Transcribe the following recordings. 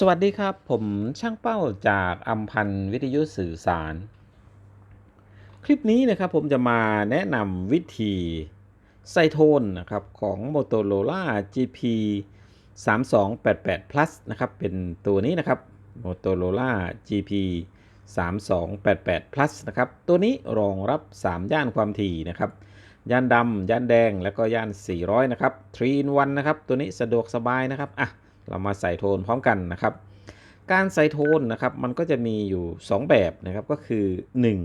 สวัสดีครับ ผมช่างเป้าจากอัมพันธ์วิทยุสื่อสาร คลิปนี้นะครับผมจะมาแนะนำวิธีไซโทนนะครับของ Motorola GP 3288 Plus นะครับเป็นตัวนี้นะครับ Motorola GP 3288 Plus นะครับตัวนี้รองรับ 3 ย่านความถี่นะครับย่านดำย่านแดงแล้วก็ย่าน 400 นะครับ3 in 1นะครับตัวนี้สะดวกสบายนะครับอะ เรามาใส่โทนพร้อมกันนะครับ การใส่โทนนะครับมันก็จะมีอยู่ 2 แบบนะครับก็คือ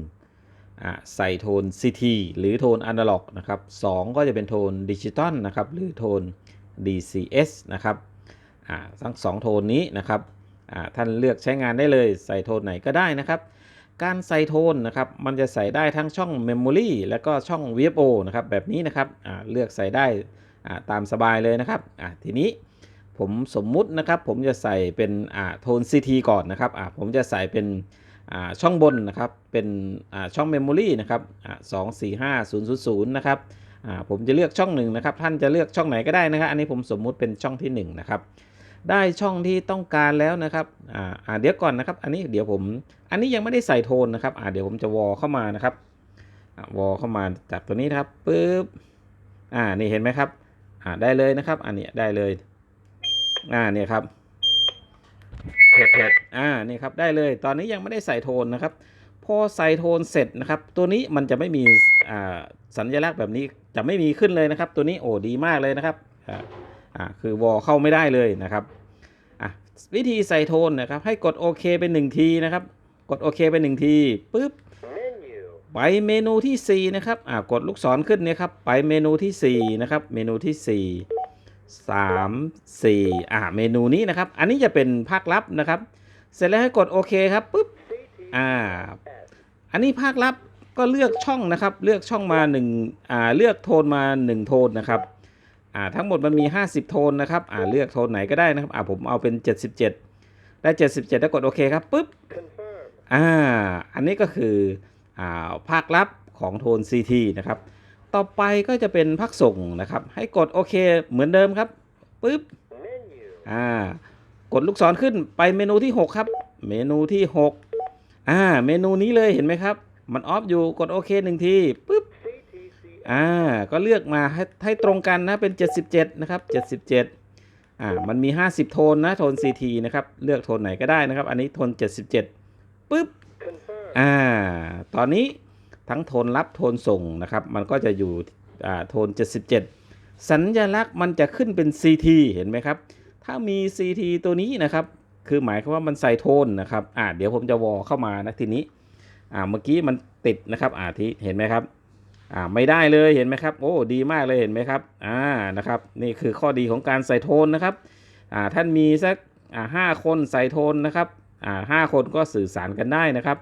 1อ่าใส่โทน CT หรือโทนอนาล็อกนะครับ2ก็จะเป็นโทนดิจิตอลนะครับหรือโทน DCS นะครับอ่าทั้ง 2 โทนนี้นะครับอ่าท่านเลือกใช้งานได้เลยใส่โทนไหนก็ได้นะครับ การใส่โทนนะครับมันจะใส่ได้ทั้งช่อง Memory แล้วก็ช่อง VFO นะครับแบบนี้นะครับเลือกใส่ได้ตามสบายเลยนะครับทีนี้ ผมสมมุตินะครับ ผมจะใส่เป็นอ่าโทน CT ก่อนนะครับอ่าผมจะใส่เป็นอ่าช่องบนนะครับ เป็นอ่าช่อง Memory นะครับอ่าสองสี่ห้าศูนย์ศูนย์ศูนย์นะครับอ่าผมจะเลือกช่องหนึ่งนะครับ ท่านจะเลือกช่องไหนก็ได้นะครับ อันนี้ผมสมมุติเป็นช่องที่หนึ่งนะครับ ได้ช่องที่ต้องการแล้วนะครับอ่าเดี๋ยวก่อนนะครับ อันนี้เดี๋ยวผม อันนี้ยังไม่ได้ใส่โทนนะครับอ่าเดี๋ยวผมจะวอลเข้ามานะครับวอลเข้ามาจากตัวนี้นครับปึ๊บ อ่า นี่เห็นไหมครับ อ่า ได้เลยนะครับ อันนี้ได้เลย อ่าเนี่ยครับเผ็ดเผ็ดอ่านี่ครับได้เลย ตอนนี้ยังไม่ได้ใส่โทนนะครับ พอใส่โทนเสร็จนะครับ ตัวนี้มันจะไม่มีอ่าสัญลักษณ์แบบนี้จะไม่มีขึ้นเลยนะครับ ตัวนี้โอ้ดีมากเลยนะครับอ่าอ่าคือวอลเข้าไม่ได้เลยนะครับอะวิธีใส่โทนนะครับ ให้กดโอเคไปหนึ่งทีนะครับ กดโอเคไปหนึ่งทีปุ๊บ Menu. ไปเมนูที่ 4 นะครับอ่ากดลูกศรขึ้นเนี่ยครับ ไปเมนูที่ 4 นะครับ เมนูที่ 4 3 4อ่าเมนูนี้นะครับ อันนี้จะเป็นภาคลับนะครับ เสร็จแล้วให้กดโอเคครับปุ๊บอ่าอันนี้ภาคลับก็เลือกช่องนะครับ เลือกช่องมา1อ่าเลือกโทนมา 1 โทนนะครับอ่าทั้งหมดมันมี 50 โทนนะครับอ่าเลือกโทนไหนก็ได้นะครับอ่าผมเอาเป็น 77 ได้ 77 แล้วกดโอเคครับปุ๊บอ่าอันนี้ก็คืออ่าภาคลับของโทน CT นะครับ ต่อไปก็จะเป็นภาคส่งนะครับ ให้กดโอเคเหมือนเดิมครับปึ๊บอ่ากดลูกศรขึ้นไปเมนูที่ 6 ครับ เมนูที่ 6 อ่า เมนูนี้เลยเห็นไหมครับ มันออฟอยู่กดโอเคหนึ่งทีปึ๊บอ่าก็เลือกมาให้ให้ตรงกันนะเป็น 77 นะครับ 77 อ่ามันมี 50 โทนนะโทน CT นะครับเลือกโทนไหนก็ได้นะครับ อันนี้โทน 77ปึ๊บอ่า ตอนนี้ ทั้งโทนรับโทนส่งนะครับ มันก็จะอยู่โทน 77 สัญลักษณ์มันจะขึ้นเป็น CT เห็นไหมครับ ถ้ามี CT ตัวนี้นะครับ คือหมายความว่ามันใส่โทนนะครับอ่าเดี๋ยวผมจะวอลเข้ามานะทีนี้อ่าเมื่อกี้มันติดนะครับอ่าที่เห็นไหมครับอ่าไม่ได้เลยเห็นไหมครับโอ้ดีมากเลยเห็นไหมครับอ่านะครับนี่คือข้อดีของการใส่โทนนะครับอ่าท่านมีสักอ่าห้าคนใส่โทนนะครับอ่าห้าคนก็สื่อสารกันได้นะครับ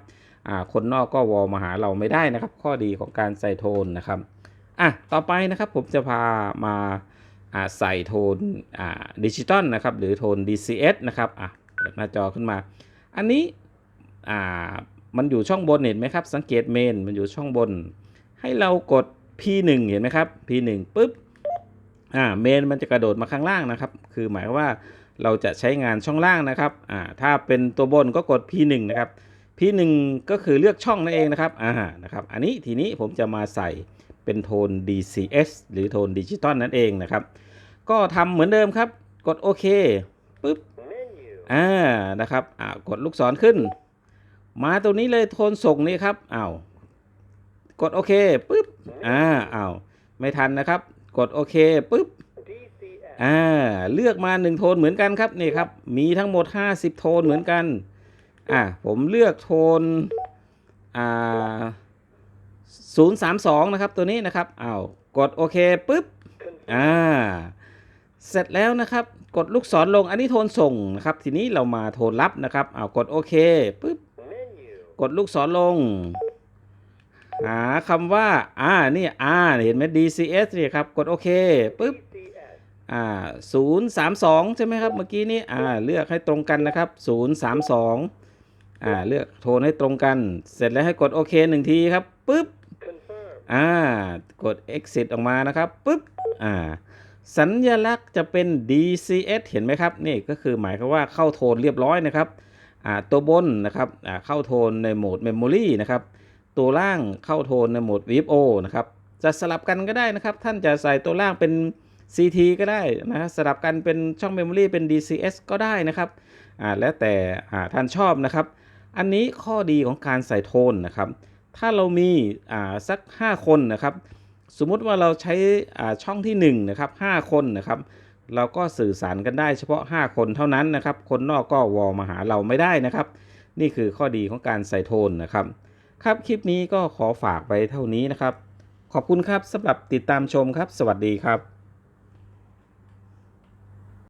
คนนอกก็วอลมาหาเราไม่ได้นะครับ ข้อดีของการใส่โทนนะครับอะต่อไปนะครับผมจะพามาใส่โทนดิจิตอลนะครับหรือโทน DCS นะครับอะเปิดหน้าจอขึ้นมา อันนี้อ่ามันอยู่ช่องบนเห็นไหมครับ สังเกตเมนมันอยู่ช่องบน ให้เรากด P1 เห็นไหมครับ P1 ปุ๊บอ่าเมนมันจะกระโดดมาข้างล่างนะครับ คือหมายว่าเราจะใช้งานช่องล่างนะครับอ่าถ้าเป็นตัวบนก็กด P1 นะครับ P1 ก็คือเลือกช่องนั่นเองนะครับอ่านะครับ อันนี้ทีนี้ผมจะมาใส่เป็นโทน DCS หรือโทนดิจิตอลนั่นเองนะครับ ก็ทำเหมือนเดิมครับ กดโอเคปุ๊บอ่านะครับอ่ากดลูกศรขึ้น มาตรงนี้เลยโทนส่งนี่ครับอ้าวกดโอเคปุ๊บอ่าอ้าวไม่ทันนะครับ กดโอเคปุ๊บอ่าเลือกมา1โทนเหมือนกันครับนี่ครับมีทั้งหมด 50 โทนเหมือนกัน อ่าผมเลือกโทนอ่า032นะครับตัวนี้นะครับอ้าวกดโอเคปุ๊บอ่าเสร็จแล้วนะครับ กดลูกศรลงอันนี้โทนส่งนะครับ ทีนี้เรามาโทนรับนะครับอ้าวกดโอเคปุ๊บกดลูกศรลง หาคำว่าอ่านี่อ่าเห็นไหม DCS นี่ครับ กดโอเคปุ๊บอ่า032 ใช่ไหมครับ เมื่อกี้นี้อ่าเลือกให้ตรงกันนะครับ 032 อ่าเลือกโทนให้ตรงกัน เสร็จแล้วให้กดโอเคหนึ่งทีครับปุ๊บ Confirm. อ่ากด exit ออกมานะครับปุ๊บอ่าสัญญลักษณ์จะเป็น DCS เห็นไหมครับ นี่ก็คือหมายความว่าเข้าโทนเรียบร้อยนะครับอ่าตัวบนนะครับอ่าเข้าโทนในโหมด Memory นะครับตัวล่างเข้าโทนในโหมด VFO นะครับจะสลับกันก็ได้นะครับ ท่านจะใส่ตัวล่างเป็น CT ก็ได้นะฮะสลับกันเป็นช่อง Memory เป็น DCS ก็ได้นะครับอ่าแล้วแต่อ่าท่านชอบนะครับ อันนี้ข้อดีของการใส่โทนนะครับ ถ้าเรามีอ่าสัก 5 คนนะครับ สมมุติว่าเราใช้อ่าช่องที่1นะครับ5คนนะครับ เราก็สื่อสารกันได้เฉพาะ 5 คนเท่านั้นนะครับ คนนอกก็วอลมาหาเราไม่ได้นะครับ นี่คือข้อดีของการใส่โทนนะครับ ครับคลิปนี้ก็ขอฝากไปเท่านี้นะครับ ขอบคุณครับสำหรับติดตามชมครับ สวัสดีครับ